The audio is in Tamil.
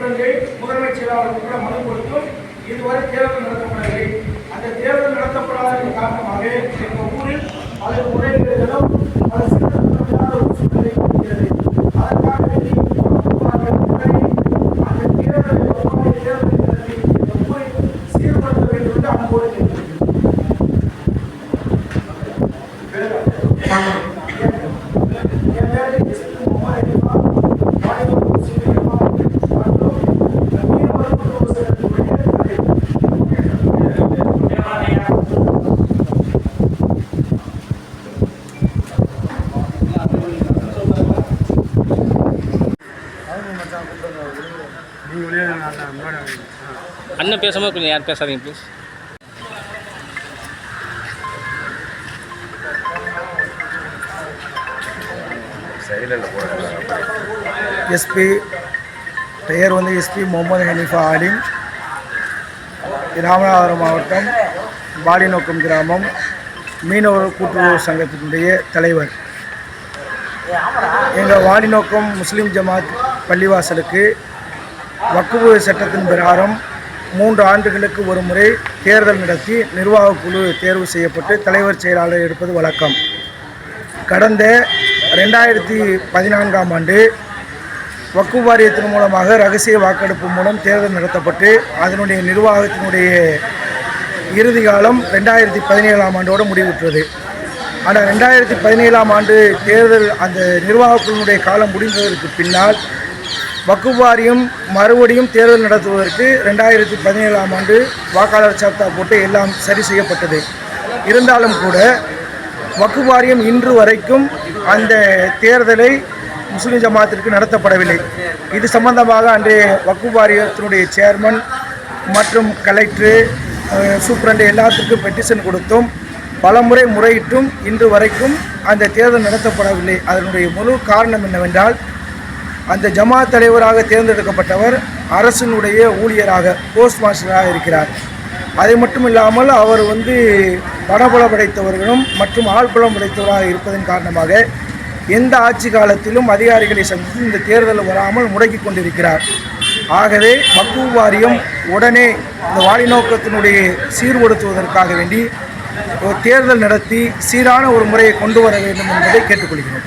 வகுப்பாரிய முதன்மைச் செயலாளருக்கு கூட மனு கொடுத்தும் இதுவரை தேர்தல் நடத்தப்படவில்லை. அந்த தேர்தல் நடத்தப்படாததன் காரணமாக எங்கள் ஊரில் பல முறைகேடுகளும் பல சீர்திருத்தமில்லாத ஒரு சூழ்நிலை இருக்கிறது அதற்காக அந்த தேர்தல் சீர்படுத்த வேண்டும் என்று கேட்கிறேன் என் பேர் எஸ். முகமது அலிஃபா, வாலிபர் முஸ்லிம் அலிஃபா மற்றும் மீனவர் சங்கத்தினுடைய தலைவர். அண்ணன் பேசும்போது கொஞ்சம் யார் பேசாதீங்க ப்ளீஸ் எஸ்பி பெயர் வந்து எஸ்பி முகமது ஹனீஃபா ஆலிம். ராமநாதபுரம் மாவட்டம் பாடிநோக்கம் கிராமம் மீனவர் கூட்டுறவு சங்கத்தினுடைய தலைவர். எங்கள் வாடிநோக்கம் முஸ்லீம் ஜமாத் பள்ளிவாசலுக்கு வக்குவு சட்டத்தின் பிரகாரம் மூன்று ஆண்டுகளுக்கு ஒரு முறை தேர்தல் நடத்தி நிர்வாகக் குழு தேர்வு செய்யப்பட்டு தலைவர் செயலாளர் எடுப்பது வழக்கம். கடந்த ரெண்டாயிரத்தி பதினான்காம் ஆண்டு வக்கு வாரியத்தின் மூலமாக ரகசிய வாக்கெடுப்பு மூலம் தேர்தல் நடத்தப்பட்டு அதனுடைய நிர்வாகத்தினுடைய இறுதி காலம் ரெண்டாயிரத்தி பதினேழாம் ஆண்டோடு முடிவுற்றது. ஆனால் ரெண்டாயிரத்தி பதினேழாம் ஆண்டு தேர்தல் அந்த நிர்வாகக்குழுனுடைய காலம் முடிந்ததற்கு பின்னால் வக்குவாரியம் மறுபடியும் தேர்தல் நடத்துவதற்கு ரெண்டாயிரத்தி பதினேழாம் ஆண்டு வாக்காளர் சார்த்தா போட்டு எல்லாம் சரி செய்யப்பட்டது. இருந்தாலும் கூட வக்குவாரியம் இன்று வரைக்கும் அந்த தேர்தலை முஸ்லிம் ஜமாத்திற்கு நடத்தப்படவில்லை. இது சம்பந்தமாக அன்றைய வக்குவாரியத்தினுடைய சேர்மன் மற்றும் கலெக்டரு அஹ், சூப்பரண்டு எல்லாத்துக்கும் பெட்டிஷன் கொடுத்தும் பலமுறை முறையிட்டும் இன்று வரைக்கும் அந்த தேர்தல் நடத்தப்படவில்லை. அதனுடைய முழு காரணம் என்னவென்றால் அந்த ஜமாத் தலைவராக தேர்ந்தெடுக்கப்பட்டவர் அரசினுடைய ஊழியராக போஸ்ட் மாஸ்டராக இருக்கிறார். அதை மட்டும் இல்லாமல் அவர் வந்து பணபலம் படைத்தவர்களும் மற்றும் ஆள்பலம் படைத்தவராக இருப்பதன் காரணமாக எந்த ஆட்சி காலத்திலும் அதிகாரிகளை சந்தித்து இந்த தேர்தல் வராமல் முடக்கி கொண்டிருக்கிறார். ஆகவே மக்குவ வாரியம் உடனே இந்த வாலிநோக்கத்தினுடைய சீர்படுத்துவதற்காக வேண்டி ஒரு தேர்தல் நடத்தி சீரான ஒரு முறையை கொண்டு வர வேண்டும் என்பதை கேட்டுக்கொள்கிறோம்.